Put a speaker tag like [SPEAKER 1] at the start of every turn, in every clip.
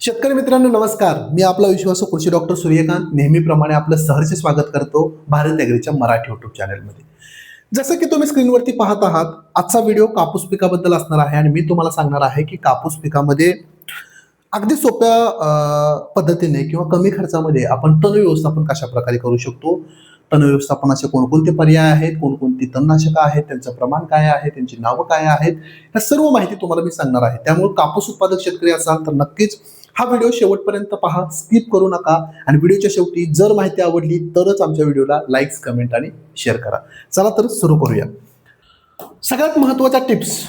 [SPEAKER 1] शेतकरी मित्रांनो नमस्कार. मी आपला विश्वास कृषी डॉक्टर सूर्यकांत. नेहमीप्रमाणे आपलं सहर्ष स्वागत करतो भारत ॲग्रीच्या मराठी युट्यूब चॅनलमध्ये जसं की तुम्ही स्क्रीनवरती पाहत आहात आजचा व्हिडिओ कापूस पिकाबद्दल असणार आहे आणि मी तुम्हाला सांगणार आहे की कापूस पिकामध्ये अगदी सोप्या पद्धतीने किंवा कमी खर्चामध्ये आपण तण व्यवस्थापन कशा प्रकारे करू शकतो? तण व्यवस्थापनाचे कोणकोणते पर्याय आहेत? कोणकोणती तणनाशकं आहेत? त्यांचं प्रमाण काय आहे? त्यांची नावं काय आहेत? ह्या सर्व माहिती तुम्हाला मी सांगणार आहे. त्यामुळे कापूस उत्पादक शेतकरी असाल तर नक्कीच हा व्हिडिओ शेवटपर्यंत पहा. स्किप करू नका. आणि व्हिडिओच्या शेवटी जर माहिती आवडली तरच आमच्या व्हिडिओला लाईक्स कमेंट आणि शेअर करा. चला तर सुरू करूया. सगळ्यात महत्त्वाच्या टिप्स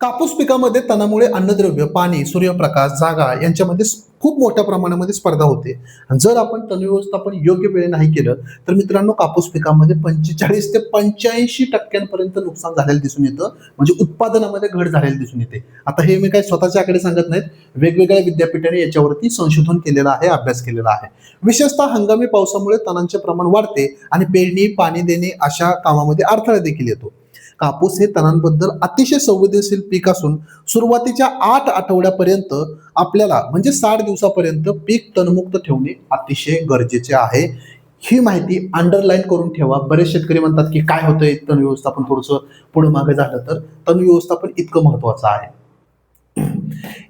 [SPEAKER 1] कापूस पिकामध्ये तणामुळे अन्नद्रव्य पाणी सूर्यप्रकाश जागा यांच्यामध्ये खूप मोठ्या प्रमाणामध्ये स्पर्धा होते. जर आपण तण व्यवस्थापन योग्य वेळे नाही केलं तर मित्रांनो कापूस पिकामध्ये पंचेचाळीस ते पंच्याऐंशी टक्क्यांपर्यंत नुकसान झालेलं दिसून येतं. म्हणजे उत्पादनामध्ये घट झालेली दिसून येते. आता हे मी काही स्वतःच्या आकडे सांगत नाहीत. वेगवेगळ्या विद्यापीठाने याच्यावरती संशोधन केलेलं आहे अभ्यास केलेला आहे. विशेषतः हंगामी पावसामुळे तणांचे प्रमाण वाढते आणि पेरणी पाणी देणे अशा कामामध्ये अडथळा देखील येतो. कापूस हे तणांबद्दल अतिशय संवेदनशील पीक असून सुरुवातीच्या आठ आठवड्यापर्यंत आपल्याला म्हणजे साठ दिवसापर्यंत पीक तणमुक्त ठेवणे अतिशय गरजेचे आहे. ही माहिती अंडरलाईन करून ठेवा. बरेच शेतकरी म्हणतात की काय होतंय तण व्यवस्थापन थोडंसं पुढे मागे झालं तर? तण व्यवस्थापन इतकं महत्वाचं आहे.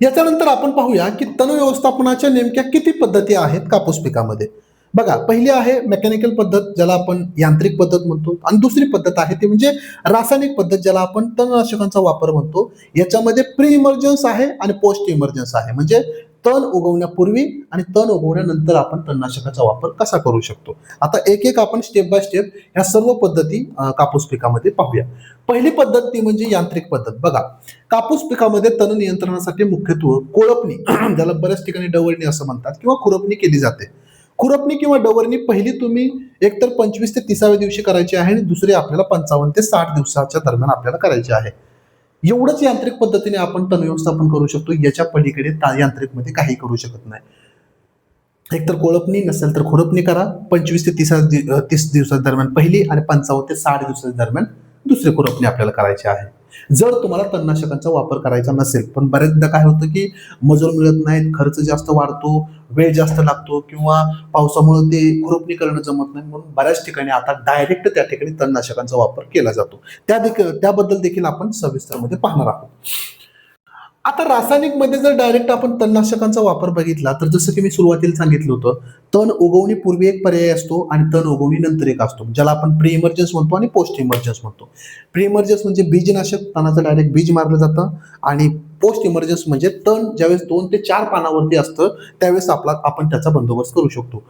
[SPEAKER 1] याच्यानंतर आपण पाहूया की तण व्यवस्थापनाच्या नेमक्या किती पद्धती आहेत कापूस पिकामध्ये? बघा पहिली आहे मेकॅनिकल पद्धत ज्याला आपण यांत्रिक पद्धत म्हणतो. आणि दुसरी पद्धत आहे ती म्हणजे रासायनिक पद्धत ज्याला आपण तणनाशकांचा वापर म्हणतो. याच्यामध्ये प्री इमर्जन्स आहे आणि पोस्ट इमर्जन्स आहे. म्हणजे तण उगवण्यापूर्वी आणि तण उगवण्यानंतर आपण तणनाशकाचा वापर कसा करू शकतो. आता एक एक आपण स्टेप बाय स्टेप ह्या सर्व पद्धती कापूस पिकामध्ये पाहूया. पहिली पद्धत ती म्हणजे यांत्रिक पद्धत. बघा कापूस पिकामध्ये तण नियंत्रणासाठी मुख्यत्वे कोळपणी ज्याला बऱ्याच ठिकाणी डवळणी असं म्हणतात किंवा खुरपणी केली जाते. खुरपणी किंवा डवरणी पहिली तुम्ही एकतर पंचवीस ते तिसाव्या दिवशी करायची आहे आणि दुसरी आपल्याला पंचावन्न ते साठ दिवसाच्या दरम्यान आपल्याला करायची आहे. एवढंच यांत्रिक पद्धतीने आपण तण व्यवस्थापन करू शकतो. याच्या पलीकडे यांत्रिकमध्ये काही करू शकत नाही. एकतर कोळपणी नसेल तर खुरपणी करा. पंचवीस ते तीस तीस दिवसा दरम्यान पहिली आणि पंचावन्न ते साठ दिवसाच्या दरम्यान दुसरी खुरपणी आपल्याला करायची आहे. जर तुम्हाला तणनाशकांचा वापर करायचा नसेल पण बऱ्याचदा काय होतं की मजूर मिळत नाहीत खर्च जास्त वाढतो वेळ जास्त लागतो किंवा पावसामुळे ते खुरपणी करणं जमत नाही म्हणून बऱ्याच ठिकाणी आता डायरेक्ट त्या ठिकाणी तणनाशकांचा वापर केला जातो. त्या देखील त्याबद्दल देखील आपण सविस्तरमध्ये पाहणार आहोत. आता रासायनिकमध्ये जर डायरेक्ट आपण तणनाशकांचा वापर बघितला तर जसं की मी सुरुवातीला सांगितलं होतं तण उगवणीपूर्वी एक पर्याय असतो आणि तण उगवणी नंतर एक असतो ज्याला आपण प्री इमर्जन्स म्हणतो आणि पोस्ट इमर्जन्स म्हणतो. प्री इमर्जन्स म्हणजे बीजनाशक तणाचं डायरेक्ट बीज मारलं जातं आणि पोस्ट इमर्जन्स म्हणजे तण ज्यावेळेस दोन ते चार पानावरती असतं त्यावेळेस आपला आपण त्याचा बंदोबस्त करू शकतो.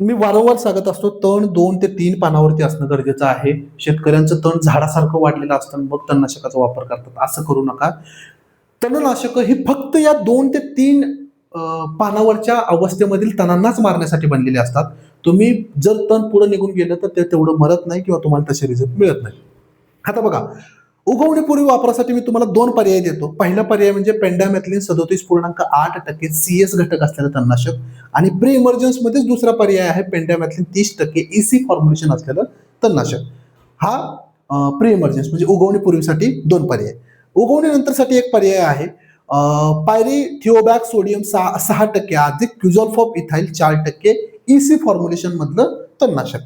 [SPEAKER 1] मी वारंवार सांगत असतो तण दोन ते तीन पानावरती असणं गरजेचं आहे. शेतकऱ्यांचं तण झाडासारखं वाढलेलं असतं मग तणनाशकाचा वापर करतात. असं करू नका. तणनाशक ही फक्त या दोन ते तीन पानावरच्या अवस्थेमधील तणांनाच मारण्यासाठी बनलेले असतात. तुम्ही जर तण पुढे निघून गेलं तर ते तेवढं मरत नाही किंवा तुम्हाला तसे रिझल्ट मिळत नाही. आता बघा उगवणीपूर्वी वापरासाठी मी तुम्हाला दोन पर्याय देतो. पहिला पर्याय म्हणजे पेंडामॅथलिन सदोतीस पूर्णांक आठ टक्के सी एस घटक असलेलं तणनाशक आणि प्री इमर्जन्समध्येच दुसरा पर्याय आहे पेंडामॅथलिन तीस टक्के इसी फॉर्म्युलेशन असलेलं तणनाशक. हा प्री इमर्जन्स म्हणजे उगवणीपूर्वीसाठी दोन पर्याय. उगवणीनंतरसाठी एक पर्याय आहे. पायरी थिओबॅक सोडियम सहा सहा टक्के अधिक क्युझॉल्फ इथाईल चार टक्के इसी फॉर्म्युलेशन मधलं तणनाशक.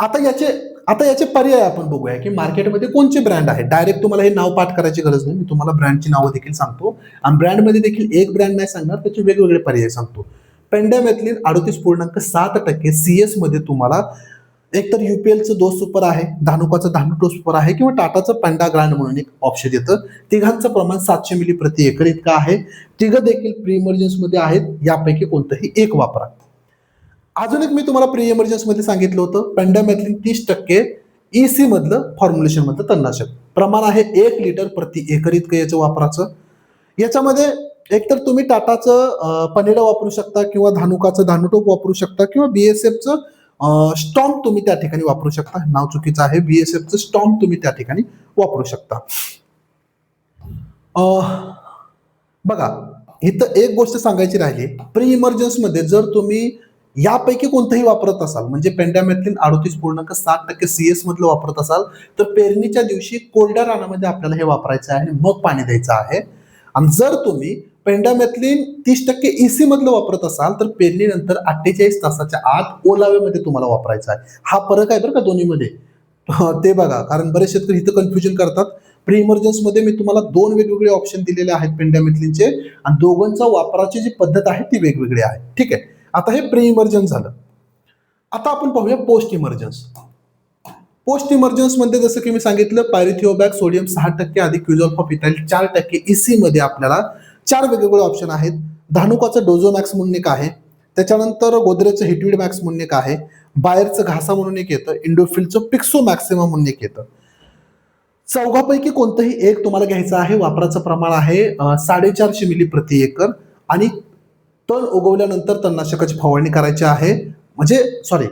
[SPEAKER 1] आता याचे आता याचे पर्याय आपण बघूया की मार्केटमध्ये कोणचे ब्रँड आहे डायरेक्ट तुम्हाला हे नाव पाठ करायची गरज नाही. मी तुम्हाला ब्रँडची नावं देखील सांगतो. आणि ब्रँडमध्ये देखील एक ब्रँड नाही सांगणार त्याचे वेगवेगळे पर्याय सांगतो. पेंडेमेथलीन अडतीस पूर्णांक सात टक्के सी एसमध्ये तुम्हाला एक तर युपीएलचं दोस सुपर आहे धानुकाचं धानुटो सुपर आहे किंवा टाटाचं पॅन्डा ग्रँड म्हणून एक ऑप्शन येतं. तिघांचं प्रमाण सातशे मिली प्रति एकर इतकं आहे. तिघं देखील प्री इमर्जन्समध्ये आहेत यापैकी कोणतंही एक वापरा. अजून एक मी तुम्हाला प्री इमर्जन्समध्ये सांगितलं होतं पेंडामेथलिन तीस टक्के ईसी मधलं फॉर्म्युलेशन मधलं तणनाशक. प्रमाण आहे एक लिटर प्रति एकर इतकं याचं वापराचं. याच्यामध्ये एकतर तुम्ही टाटाचं अं, पनेडा वापरू शकता किंवा धानुकाचं धानुटोप वापरू शकता किंवा बी एस एफचं स्टॉम्प तुम्ही त्या ठिकाणी वापरू शकता. नाव चुकीचं आहे. बीएसएफचं स्टॉम्प तुम्ही त्या ठिकाणी वापरू शकता. बघा इथं एक गोष्ट सांगायची राहिली. प्री इमर्जन्समध्ये जर तुम्ही यापैकी कोणतंही वापरत असाल म्हणजे पेंडामेथलिन अडतीस पूर्णांक सात टक्के सी एस मधलं वापरत असाल तर पेरणीच्या दिवशी कोरड्या रानामध्ये आपल्याला हे वापरायचं आहे आणि मग पाणी द्यायचं आहे. आणि जर तुम्ही पेंडामेथलिन तीस टक्के एसी मधलं वापरत असाल तर पेरणीनंतर अठ्ठेचाळीस तासाच्या आत ओलाव्यामध्ये तुम्हाला वापरायचा आहे. हा फरक आहे बरं का दोन्हीमध्ये. ते बघा कारण बरेच शेतकरी इथं कन्फ्युजन करतात. प्री इमर्जन्समध्ये मी तुम्हाला दोन वेगवेगळे ऑप्शन दिलेले आहेत पेंडामेथलिनचे आणि दोघांचा वापराची जी पद्धत आहे ती वेगवेगळी आहे. ठीक आहे? आता हे प्री इमर्जन्स झालं. आता आपण पाहूया पोस्ट इमर्जन्स पोस्ट इमर्जन्समध्ये जसं की मी सांगितलं पायरिथिओबॅक सोडियम सहा टक्के अधिक क्युझॉल्फॉपिटाईल चार टक्के इसीमध्ये आपल्याला चार वेगवेगळे ऑप्शन आहेत. धानुकाचं डोझोमॅक्स म्हणून एक आहे. त्याच्यानंतर गोदरेजचं हिटविड मॅक्स म्हणून एक आहे. बायरचं घासा म्हणून एक येतं. इंडोफिल्डचं पिक्सो मॅक्सिमम म्हणून एक येतं. चौघापैकी कोणतंही एक तुम्हाला घ्यायचं आहे वापराचं प्रमाण आहे साडेचारशे मिली प्रति एकर. आणि तण उगवल्यानंतर तणनाशकाची फवारणी करायची आहे. म्हणजे सॉरी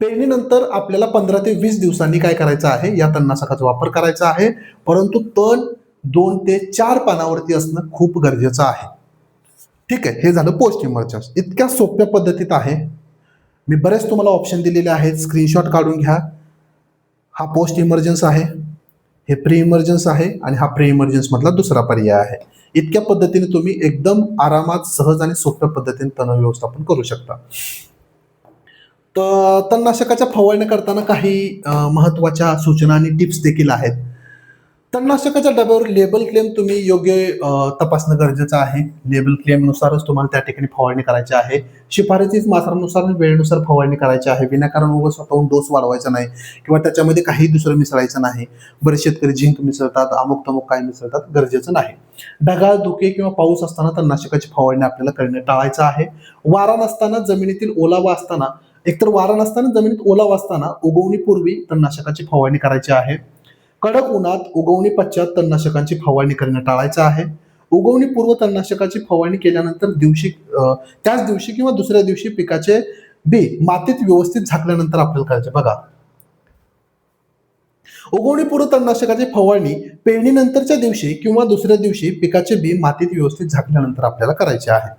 [SPEAKER 1] पेरणीनंतर आपल्याला पंधरा ते वीस दिवसांनी काय करायचं आहे? या तणनाशकाचा वापर करायचा आहे. परंतु तण दोन ते चार पानावरती असणं खूप गरजेचं आहे. ठीक आहे हे झालं पोस्ट इमर्जन्स इतक्या सोप्या पद्धतीत आहे. मी बरेच तुम्हाला ऑप्शन दिलेले आहेत. स्क्रीनशॉट काढून घ्या. हा पोस्ट इमर्जन्स आहे. हे प्री इमर्जन्स आहे आणि हा प्री इमर्जन्स मधला दुसरा पर्याय आहे. इतक्या पद्धतीने तुम्ही एकदम आरामात सहज आणि सोप्या पद्धतीने तण व्यवस्थापन करू शकता. तर तणनाशकाच्या फवारणी करताना काही महत्त्वाच्या सूचना आणि टिप्स देखील आहेत. तणनाशकाच्या डब्यावर लेबल क्लेम तुम्ही योग्य तपासणं गरजेचं आहे. लेबल क्लेमनुसारच तुम्हाला त्या ठिकाणी फवारणी करायची आहे. शिफारसीच मात्रानुसार वेळेनुसार फवारणी करायची आहे. विनाकारण उभं स्वतःहून डोस वाढवायचा नाही किंवा त्याच्यामध्ये काही दुसरं मिसळायचं नाही. बरेच शेतकरी झिंक मिसळतात अमुक तमुक काय मिसळतात गरजेचं नाही. ढगाळ धुके किंवा पाऊस असताना तणनाशकाची फवारणी आपल्याला करणे टाळायचं आहे. वारा नसताना जमिनीतील ओलावा असताना एकतर वारा नसताना जमिनीत ओलावा असताना उगवणीपूर्वी तणनाशकाची फवारणी करायची आहे. कडक उन्हात उगवणी पश्चात तणनाशकांची फवारणी करणे टाळायचं आहे. उगवणी पूर्व तणनाशकाची फवारणी केल्यानंतर दिवशी त्याच दिवशी किंवा दुसऱ्या दिवशी पिकाचे बी मातीत व्यवस्थित झाकल्यानंतर आपल्याला करायचे बघा. उगवणी पूर्व तणनाशकाची फवारणी पेरणीनंतरच्या दिवशी किंवा दुसऱ्या दिवशी पिकाचे बी मातीत व्यवस्थित झाकल्यानंतर आपल्याला करायचे आहे.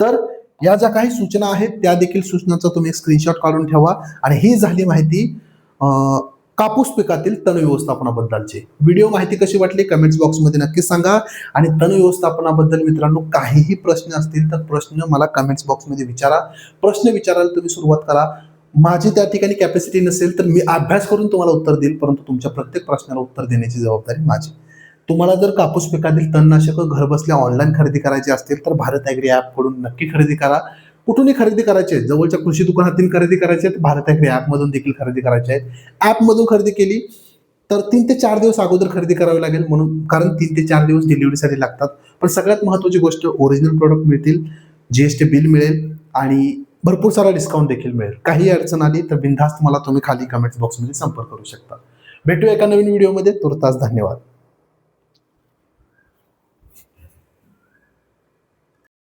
[SPEAKER 1] तर या ज्या काही सूचना आहेत त्या देखील सूचनांचा तुम्ही स्क्रीनशॉट काढून ठेवा. आणि ही झाली माहिती अं, कापूस पिकातील तण व्यवस्थापनाबद्दलचे. व्हिडिओ माहिती कशी वाटली? कमेंट्स बॉक्समध्ये नक्की सांगा. आणि तण व्यवस्थापनाबद्दल मित्रांनो काहीही प्रश्न असतील तर प्रश्न मला कमेंट्स बॉक्समध्ये विचारा. प्रश्न विचारायला तुम्ही सुरुवात करा. माझी त्या ठिकाणी कॅपॅसिटी नसेल तर मी अभ्यास करून तुम्हाला उत्तर देईल परंतु तुमच्या प्रत्येक प्रश्नाला उत्तर देण्याची जबाबदारी माझी. तुम्हाला जर कापूस पिकातील तणनाशकं घरबसल्या ऑनलाईन खरेदी करायची असतील तर भारत ॲग्री ॲपकडून नक्की खरेदी करा. कुठूनही खरेदी करायचे आहेत. जवळच्या कृषी दुकानातून खरेदी करायचे आहेत. भारत ॲग्री ॲपमधून देखील खरेदी करायचे आहेत. ॲपमधून खरेदी केली तर तीन ते चार दिवस अगोदर खरेदी करावी लागेल म्हणून कारण तीन ते चार दिवस डिलिव्हरीसाठी लागतात. पण सगळ्यात महत्त्वाची गोष्ट ओरिजिनल प्रोडक्ट मिळतील जी एस टी बिल मिळेल आणि भरपूर सारा डिस्काउंट देखील मिळेल. काही अडचण आली तर बिनधास्त मला तुम्ही खाली कमेंट्स बॉक्समध्ये संपर्क करू शकता. भेटूया एका नवीन व्हिडिओमध्ये तुर्तास धन्यवाद.